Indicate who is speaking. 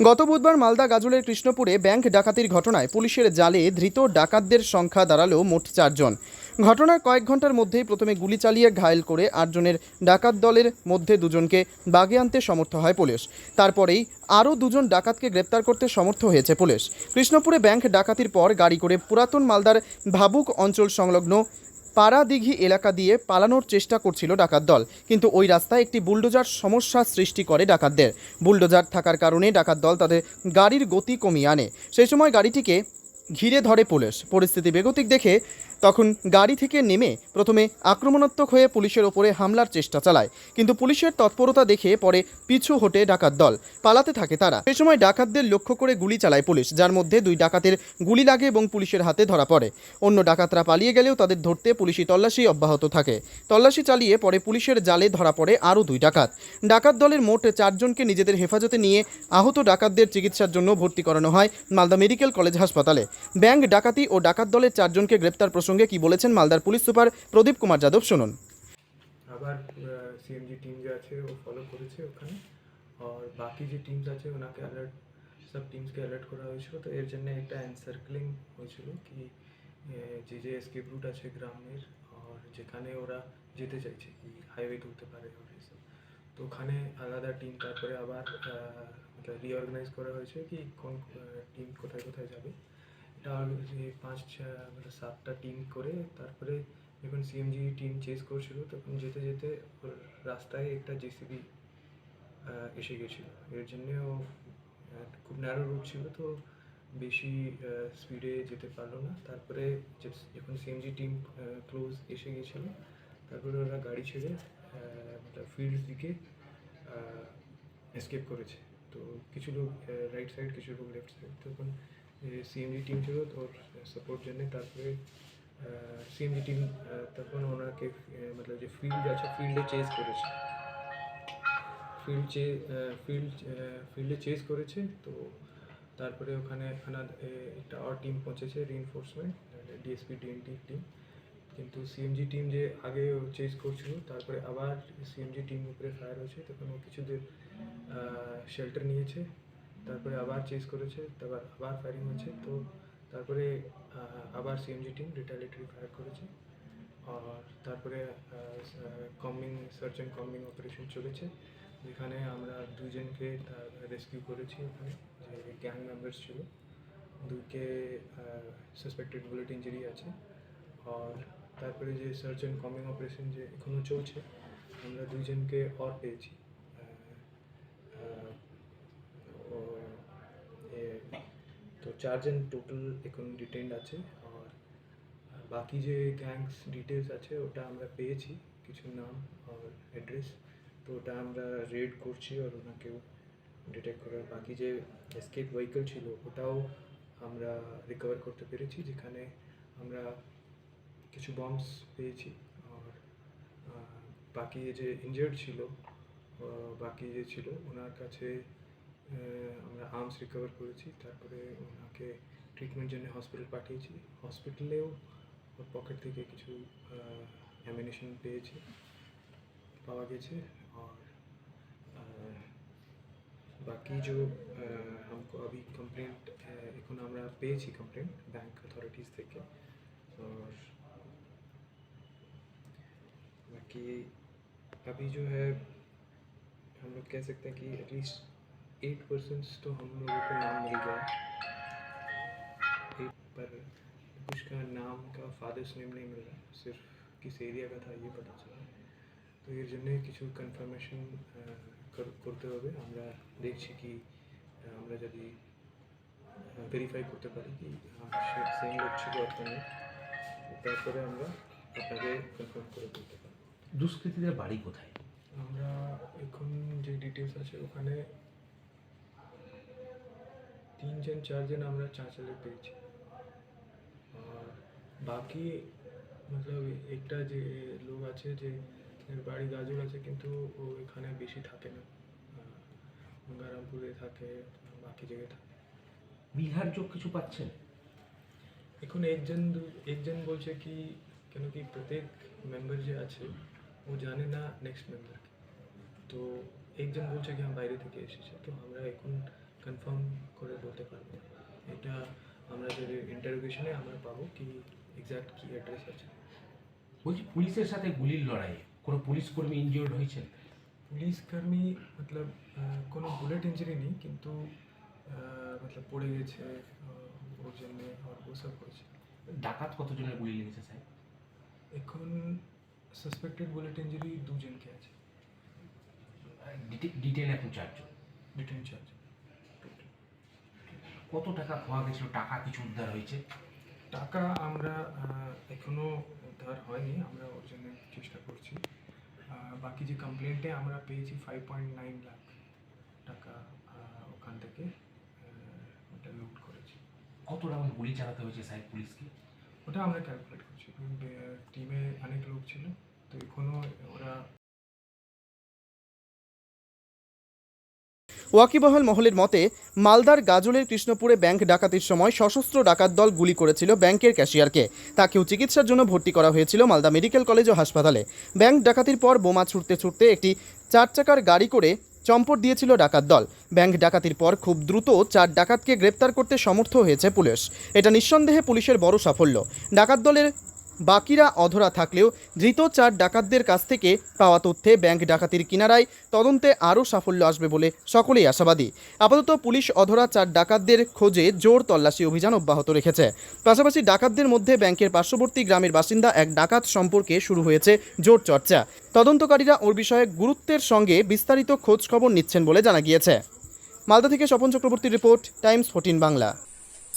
Speaker 1: গত বুধবার মালদা গাজলের কৃষ্ণপুরে ব্যাংক ডাকাতির ঘটনায় পুলিশের জালে ধৃত ডাকাতদের সংখ্যা দাঁড়াল মোট চারজন। ঘটনার কয়েক ঘণ্টার মধ্যেই প্রথমে গুলি চালিয়ে ঘায়েল করে আটজনের ডাকাত দলের মধ্যে দুজনকে বাগে আনতে সমর্থ হয় পুলিশ। তারপরেই আরও দুজন ডাকাতকে গ্রেপ্তার করতে সমর্থ হয়েছে পুলিশ। কৃষ্ণপুরে ব্যাংক ডাকাতির পর গাড়ি করে পুরাতন মালদার ভাবুক অঞ্চল সংলগ্ন পাড়াদিঘি এলাকা দিয়ে পালানোর চেষ্টা করছিল ডাকাত দল, কিন্তু ওই রাস্তায় একটি বুলডোজার সমস্যা সৃষ্টি করে ডাকাতদের। বুলডোজার থাকার কারণে ডাকাত দল তাদের গাড়ির গতি কমিয়ে আনে। সেই সময় গাড়িটিকে ঘিরে ধরে পুলিশ। পরিস্থিতি বেগতিক দেখে তখন গাড়ি থেকে নেমে প্রথমে আক্রমণাত্মক হয়ে পুলিশের ওপরে হামলার চেষ্টা চালায়। কিন্তু পুলিশের তৎপরতা দেখে পরে পিছু হটে ডাকাত দল। পালাতে থাকে তারা। সেই সময় ডাকাতদের লক্ষ্য করে গুলি চালায় পুলিশ, যার মধ্যে দুই ডাকাতের গুলি লাগে এবং পুলিশের হাতে ধরা পড়ে। অন্য ডাকাতরা পালিয়ে গেলেও তাদের ধরতে পুলিশি তল্লাশি অব্যাহত থাকে। তল্লাশি চালিয়ে পরে পুলিশের জালে ধরা পড়ে আরও দুই ডাকাত। ডাকাত দলের মোট চারজনকে নিজেদের হেফাজতে নিয়ে আহত ডাকাতদের চিকিৎসার জন্য ভর্তি করানো হয় মালদা মেডিকেল কলেজ হাসপাতালে। ব্যাংক ডাকাতি ও ডাকাত দলের চারজনকে গ্রেপ্তার প্রসঙ্গে কি বলেছেন মালদার পুলিশ সুপার প্রদীপ কুমার যাদব, শুনুন।
Speaker 2: আবার সিএমজি টিম যে আছে, ও ফলো করেছে ওখানে। আর বাকি যে টিমস আছে, ওনাকে অ্যালার্ট সব টিমসকে অ্যালার্ট করা হয়েছিল। তো এর জন্য একটা এনসার্কলিং হয়েছিল কি যে যে এসকেপ রুট আছে গ্রামের, আর যেখানে ওরা যেতে চাইছে, কি হাইওয়ে ধরতে পারে তো ওখানে আলাদা টিম তারপরে আবার রিঅর্গানাইজ করা হয়েছে, কি কোন টিম কোথায় কোথায় যাবে। যে পাঁচ মানে সাতটা টিম করে, তারপরে যখন সিএমজি টিম চেস করছিল, তখন যেতে যেতে ওর রাস্তায় একটা জেসিবি এসে গেছিল। এর জন্যে ও খুব ন্যারো রুট ছিল তো বেশি স্পিডে যেতে পারল না। তারপরে যখন সিএমজি টিম ক্লোজ এসে গেছিল, তারপরে ওরা গাড়ি ছেড়ে ফিল্ড দিকে এসকেপ করেছে। তো কিছু লোক রাইট সাইড কিছু লোক লেফট সাইড তখন সিএমজি টিম ছিল তো ওর সাপোর্ট জন্য তারপরে সিএমজি টিম তখন ওনাকে আহ, মতলব যে ফিল্ড আছে ফিল্ডে চেস করেছে ফিল্ড চে ফিল্ড ফিল্ডে চেস করেছে তো তারপরে ওখানে আনা- এ, একটা আর টিম পৌঁছেছে রিএনফোর্সমেন্ট ডিএসপি ডিএনটি টিম কিন্তু সিএমজি টিম যে আগে চেস করছিল তারপরে আবার সিএমজি টিম উপরে ফায়ার হয়েছে তখন ও কিছুদের শেল্টার নিয়েছে তারপরে আবার চেস করেছে, তারপর আবার ফায়ারিং হয়েছে তো তারপরে আবার সিএমজি টিম রিটালিটারি ফায়ার করেছে। আর তারপরে combing search and combing operation চলেছে। যেখানে আমরা দুজনকে রেস্কিউ করেছি ওখানে, যে গ্যাং মেম্বার্স ছিল। দুইকে সাসপেক্টেড বুলেট ইঞ্জুরি আছে। আর তারপরে যে সার্চ অ্যান্ড কমিং অপারেশন যে এখনও চলছে, আমরা দুইজনকে অর পেয়েছি। তো চারজন টোটাল এখন ডিটেন্ড আছে আর বাকি যে গ্যাংস ডিটেলস আছে ওটা আমরা পেয়েছি কিছু নাম আর অ্যাড্রেস তো ওটা আমরা রেড করছি আর ওনাকেও ডিটেক্ট করার। বাকি যে এসকেপ ভেহিকল ছিল ওটাও আমরা রিকভার করতে পেরেছি যেখানে আমরা কিছু বম্বস পেয়েছি আর বাকি যে ইনজার্ড ছিল বাকি যে ছিল ওনার কাছে আমরা আর্মস রিকভার করেছি তারপরে ওনাকে ট্রিটমেন্ট জন্য হসপিটাল পাঠিয়েছি হসপিটালেও ওর পকেট থেকে কিছু অ্যামিনেশন পেয়েছি পাওয়া গেছে আর আহ, বাকি যে हमको अभी कंप्लेंट এখন আমরা পেয়েছি কমপ্লেন্ট ব্যাংক অথরিটিজ থেকে और बाकी अभी जो है हम लोग कह सकते हैं कि एटलीस्ट एट परसेंट्स तो हम लोगों को नाम मिल गया एट पर कुछ का नाम का फादर्स नेम नहीं मिल रहा सिर्फ किस एरिया का था ये पता चला তো এর জন্য কিছু কনফার্মেশন করতে হবে আমরা দেখছি কি আহ, আমরা যদি ভেরিফাই করতে পারি কি সেম লোক ছিল আপনাদের তারপরে আমরা আপনাকে কনফার্ম করে বলতে পারি
Speaker 3: দুষ্কৃতীদের বাড়ি কোথায়
Speaker 2: আমরা এখন যে ডিটেলস আছে ওখানে তিনজন চারজন আমরা চাঁচালে পেয়েছি। আর বাকি মতলব একটা যে লোক আছে যে বাড়ি গাজর আছে কিন্তু ও এখানে বেশি থাকে না। গঙ্গারামপুরে থাকে বাকি জায়গায় থাকে।
Speaker 3: বিহার যোগ কিছু পাচ্ছেন?
Speaker 2: এখন একজন একজন বলছে কি কেন কি প্রত্যেক মেম্বার যে আছে ও জানে না নেক্সট মেম্বারকে তো একজন বলছে কি আমি বাইরে থেকে এসেছে। তো আমরা এখন কনফার্ম করে বলতে পারব। এটা আমরা যদি ইন্টারোগেশনে আমরা পাবো কি এক্স্যাক্ট কি অ্যাড্রেস আছে।
Speaker 3: বলছি পুলিশের সাথে গুলির লড়াইয়ে কোনো পুলিশ কর্মী ইনজিওর্ড হয়েছেন?
Speaker 2: পুলিশ কর্মী মতলব কোনো বুলেট ইঞ্জুরি নেই কিন্তু মতলব পড়ে গেছে ওর জন্য আর ওসব করেছে।
Speaker 3: ডাকাত কতজনের গুলি লেগেছে স্যার?
Speaker 2: এখন সাসপেক্টেড বুলেট ইঞ্জুরি দুজনকে আছে।
Speaker 3: ডিটেন এখন চারজন।
Speaker 2: ডিটেন চার্জ
Speaker 3: কত টাকা খোয়া গেছিল? টাকা কিছু উদ্ধার হয়েছে?
Speaker 2: টাকা আমরা আহ, এখনও উদ্ধার হয়নি আমরা ওর জন্য চেষ্টা করছি। বাকি যে কমপ্লেন্টে আমরা পেয়েছি ফাইভ পয়েন্ট নাইন লাখ টাকা ওখান থেকে ওটা লুট করেছি।
Speaker 3: কত রাউন্ড গুলি চালাতে হয়েছে স্যার পুলিশকে?
Speaker 2: ওটা আমরা ক্যালকুলেট করছি। টিমে অনেক লোক ছিল তো এখনও ওরা
Speaker 1: ওয়াকিবহাল মহলের মতে, মালদার গাজলের কৃষ্ণপুরে ব্যাংক ডাকাতির সময় সশস্ত্র ডাকাত দল গুলি করেছিল ব্যাংকের ক্যাশিয়ারকে। তাকেও চিকিৎসার জন্য ভর্তি করা হয়েছিল মালদা মেডিকেল কলেজ ও হাসপাতালে। ব্যাংক ডাকাতির পর বোমা ছুটতে ছুটতে একটি চার চাকার গাড়ি করে চম্পট দিয়েছিল ডাকাত দল। ব্যাংক ডাকাতির পর খুব দ্রুত চার ডাকাতকে গ্রেপ্তার করতে সমর্থ হয়েছে পুলিশ। এটা নিঃসন্দেহে পুলিশের বড় সাফল্য। ডাকাত দলের বাকিরা অধরা থাকলেও ধৃত চার ডাকাতদের কাছ থেকে পাওয়া তথ্যে ব্যাংক ডাকাতির কিনারায় তদন্তে আরও সাফল্য আসবে বলে সকলেই আশাবাদী। আপাতত পুলিশ অধরা চার ডাকাতদের খোঁজে জোর তল্লাশি অভিযান অব্যাহত রেখেছে। পাশাপাশি ডাকাতদের মধ্যে ব্যাংকের পার্শ্ববর্তী গ্রামের বাসিন্দা এক ডাকাত সম্পর্কে শুরু হয়েছে জোর চর্চা। তদন্তকারীরা ওর বিষয়ে গুরুত্বের সঙ্গে বিস্তারিত খোঁজ খবর নিচ্ছেন বলে জানা গিয়েছে। মালদা থেকে Swapan Chakraborty report, Times fourteen Bangla.